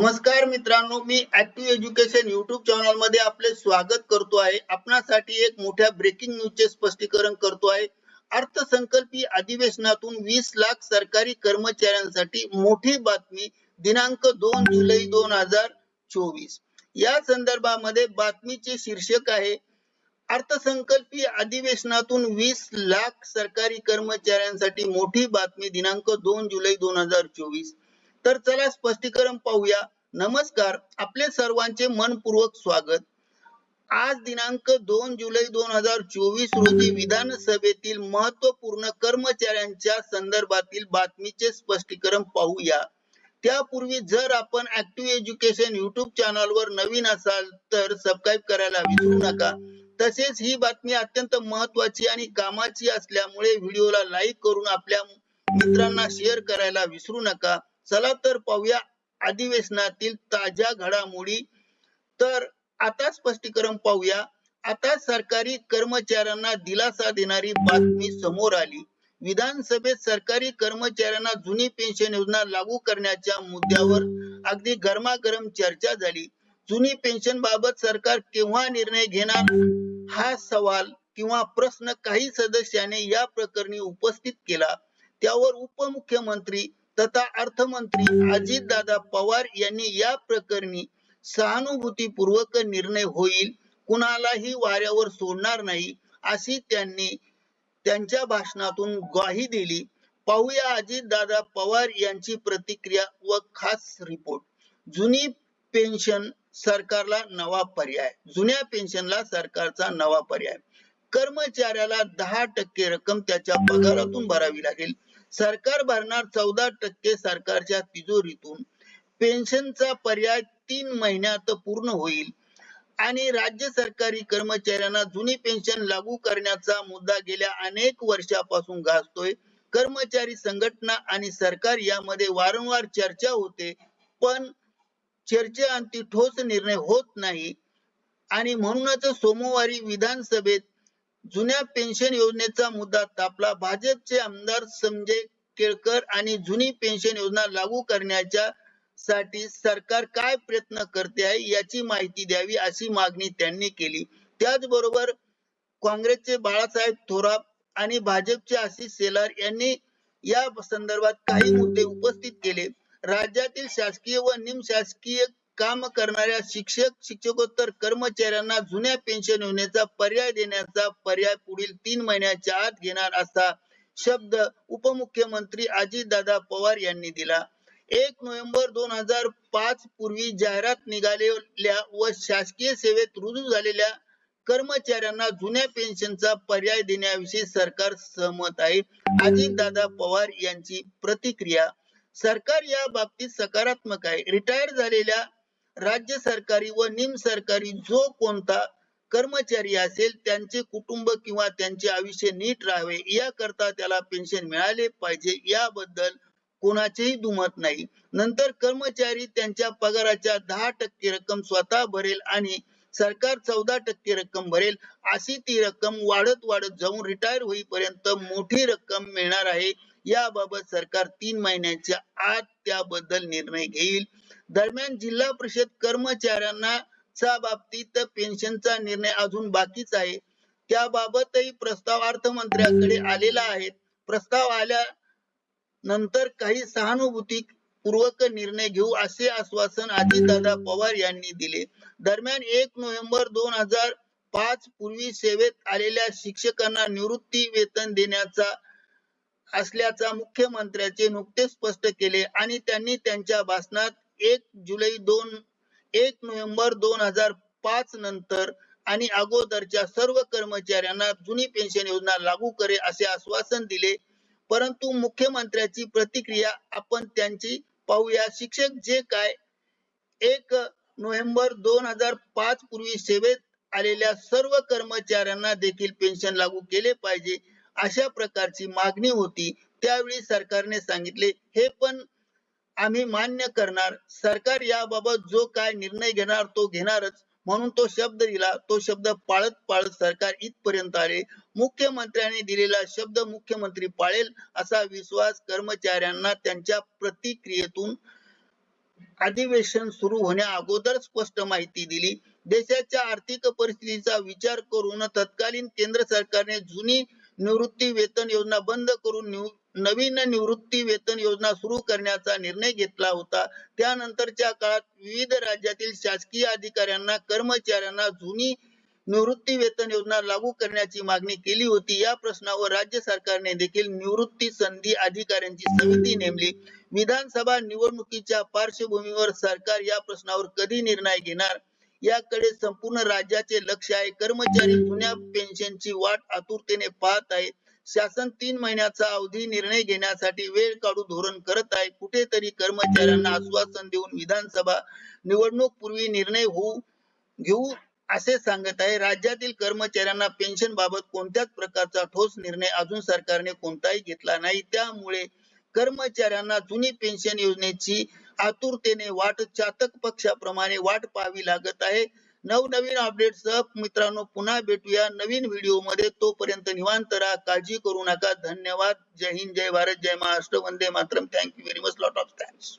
नमस्कार मित्रांनो मी ऍक्टिव्ह एज्युकेशन युट्यूब चॅनलमध्ये आपले स्वागत करतो आहे. आपणासाठी एक मोठ्या ब्रेकिंग न्यूजचे स्पष्टीकरण करतो आहे. अर्थसंकल्पीय अधिवेशनातून वीस लाख सरकारी कर्मचाऱ्यांसाठी मोठी बातमी दिनांक दोन जुलै दोन हजार चोवीस. या संदर्भामध्ये बातमीचे शीर्षक आहे अर्थसंकल्पीय अधिवेशनातून वीस लाख सरकारी कर्मचाऱ्यांसाठी मोठी बातमी दिनांक दोन जुलै दोन हजार चोवीस. तर चला स्पष्टीकरण पाहूया. नमस्कार. आपले सर्वांचे मनपूर्वक स्वागत. आज दिनांक दोन जुलै दोन हजार चोवीस रोजी विधानसभेतील महत्त्वपूर्ण कर्मचाऱ्यांच्या संदर्भातील बातमीचे स्पष्टीकरण पाहूया. त्यापूर्वी जर आपण ऍक्टिव्ह एज्युकेशन युट्यूब चॅनलवर नवीन असाल तर सबस्क्राईब करायला विसरू नका. तसेच ही बातमी अत्यंत महत्वाची आणि कामाची असल्यामुळे व्हिडिओला लाईक करून आपल्या मित्रांना शेअर करायला विसरू नका. चला तर पाहूया अधिवेशनातील ताज्या घडामोडी. तर आता स्पष्टीकरण पाहूया. आता सरकारी कर्मचाऱ्यांना दिलासा देणारी बातमी समोर आली. विधानसभेत सरकारी कर्मचाऱ्यांना जुनी पेन्शन योजना लागू करण्याच्या मुद्द्यावर अगदी गरमागरम चर्चा झाली. जुनी पेन्शन बाबत सरकार केव्हा निर्णय घेणार? हा सवाल किंवा प्रश्न काही सदस्याने या प्रकरणी उपस्थित केला. त्यावर उपमुख्यमंत्री तथा अर्थमंत्री अजितदादा पवार यांनी या प्रकरणी सहानुभूतीपूर्वक निर्णय होईल कुणालाही वाऱ्यावर सोडणार नाही अशी त्यांनी त्यांच्या भाषणातून ग्वाही दिली. पाहूया अजितदादा पवार यांची प्रतिक्रिया व खास रिपोर्ट. जुनी पेन्शन सरकारला नवा पर्याय जुन्या पेन्शनला सरकारचा नवा पर्याय. कर्मचाऱ्याला दहा टक्के रक्कम त्याच्या पगारातून भरावी लागेल. सरकार भरणार चौदा टक्के सरकारच्या तिजोरीतून. पेन्शनचा पर्याय तीन महिन्यात पूर्ण होईल. आणि राज्य सरकारी कर्मचाऱ्यांना जुनी पेन्शन लागू करण्याचा मुद्दा गेल्या अनेक वर्षापासून गाजतोय. कर्मचारी संघटना आणि सरकार यामध्ये वारंवार चर्चा होते पण चर्चेअंती ठोस निर्णय होत नाही. आणि म्हणूनच सोमवारी विधानसभेत जुन्या पेन्शन योजनेचा मुद्दा तापला. भाजपचे आमदार संजय केळकर आणि जुनी पेन्शन योजना लागू करण्याच्या साठी सरकार काय प्रयत्न करते आहे याची माहिती द्यावी अशी मागणी त्यांनी केली. त्याचबरोबर काँग्रेसचे बाळासाहेब थोरात आणि भाजपचे आशिष शेलार यांनी या संदर्भात काही मुद्दे उपस्थित केले. राज्यातील शासकीय व निमशासकीय काम करणाऱ्या शिक्षक शिक्षकोत्तर कर्मचाऱ्यांना जुन्या पेन्शन योजनेचा पर्याय देण्याचा पर्याय पुढील तीन महिन्याच्या आत घेणार असा शब्द उपमुख्यमंत्री अजितदादा पवार यांनी दिला. एक नोव्हेंबर दोन हजार पाच पूर्वी जाहिरात निघालेल्या व शासकीय सेवेत रुजू झालेल्या कर्मचाऱ्यांना जुन्या पेन्शनचा पर्याय देण्याविषयी सरकार सहमत आहे. अजितदादा पवार यांची प्रतिक्रिया सरकार या बाबतीत सकारात्मक आहे. रिटायर झालेल्या राज्य सरकारी व निम सरकारी जो कोणता कर्मचारी असेल त्यांचे कुटुंब किंवा त्यांचे आयुष्य नीट राहावे याकरता त्याला पेन्शन मिळाले पाहिजे. याबद्दल कोणाचेही दुमत नाही. नंतर कर्मचारी त्यांच्या पगाराच्या दहा टक्के रक्कम स्वतः भरेल आणि सरकार चौदा टक्के रक्कम भरेल अशी ती रक्कम वाढत वाढत जाऊन रिटायर होईपर्यंत मोठी रक्कम मिळणार आहे. याबाबत सरकार तीन महिन्याच्या आत त्याबद्दल निर्णय घेईल. दरम्यान जिल्हा परिषद कर्मचाऱ्यांना च्या बाबतीत पेन्शनचा निर्णय अजून बाकीच आहे. त्याबाबतही प्रस्ताव अर्थमंत्र्याकडे आलेला आहे. प्रस्ताव आल्या नंतर काही सहानुभूती पूर्वक निर्णय घेऊ असे आश्वासन अजितदादा पवार यांनी दिले. दरम्यान एक नोव्हेंबर दोन हजार पाच पूर्वी सेवेत आलेल्या शिक्षकांना निवृत्ती वेतन देण्याचा असल्याचा मुख्यमंत्र्याचे नुकतेच स्पष्ट केले आणि त्यांनी त्यांच्या भाषणात एक जुलै दोन एक नोव्हेंबर दोन हजार पाच नंतर आणि अगोदरच्या सर्व कर्मचाऱ्यांना जुनी पेन्शन योजना लागू करे असे आश्वासन दिले. परंतु मुख्यमंत्र्याची प्रतिक्रिया आपण त्यांची पाहूया. शिक्षक जे काय एक नोव्हेंबर दोन हजार पाच पूर्वी सेवेत आलेल्या सर्व कर्मचाऱ्यांना देखील पेन्शन लागू केले पाहिजे. अशा प्रकारची मागणी होती. त्यावेळी सरकारने सांगितले हे पण आम्ही मान्य करणार. सरकार याबाबत जो काय निर्णय घेणार तो घेणारच म्हणून तो शब्द दिला. तो शब्द पाळत पाळत सरकार इथपर्यंत आले. मुख्यमंत्र्यांनी दिलेला शब्द मुख्यमंत्री पाळेल असा विश्वास कर्मचाऱ्यांना त्यांच्या प्रतिक्रियेतून अधिवेशन सुरू होण्या अगोदर स्पष्ट माहिती दिली. देशाच्या आर्थिक परिस्थितीचा विचार करून तत्कालीन केंद्र सरकारने जुनी निवृत्ती वेतन योजना बंद करून नवीन निवृत्ती वेतन योजना सुरू करण्याचा निर्णय घेतला होता. त्यानंतरच्या काळात विविध राज्यातील शासकीय अधिकाऱ्यांना कर्मचाऱ्यांना जुनी निवृत्ती वेतन योजना लागू करण्याची मागणी केली होती. या प्रश्नावर राज्य सरकारने देखील निवृत्ती संधी अधिकाऱ्यांची समिती नेमली. विधानसभा निवडणुकीच्या पार्श्वभूमीवर सरकार या प्रश्नावर कधी निर्णय घेणार? याकडे संपूर्ण राज्याचे लक्ष आहे. कर्मचारी जुन्या पेन्शनची वाट आतुरतेने पाहत आहेत. शासन तीन महिन्याचा अवधी निर्णय घेण्यासाठी वेळ काढू धोरण करत आहे. कुठेतरी कर्मचाऱ्यांना आश्वासन देऊन विधानसभा निवडणूक पूर्वी निर्णय होऊ घेऊ असे सांगत आहे. राज्यातील कर्मचाऱ्यांना पेन्शन बाबत कोणत्याच प्रकारचा ठोस निर्णय अजून सरकारने कोणताही घेतला नाही. त्यामुळे कर्मचाऱ्यांना जुनी पेन्शन योजनेची आतुरतेने वाट चातक पक्षाप्रमाणे वाट पाहावी लागत आहे. नवनवीन अपडेटसह मित्रांनो पुन्हा भेटूया नवीन व्हिडिओमध्ये तोपर्यंत निवांत राहा काळजी करू नका. धन्यवाद. जय हिंद जय भारत जय Maharashtra. Vande Mataram. Thank you very much lot of thanks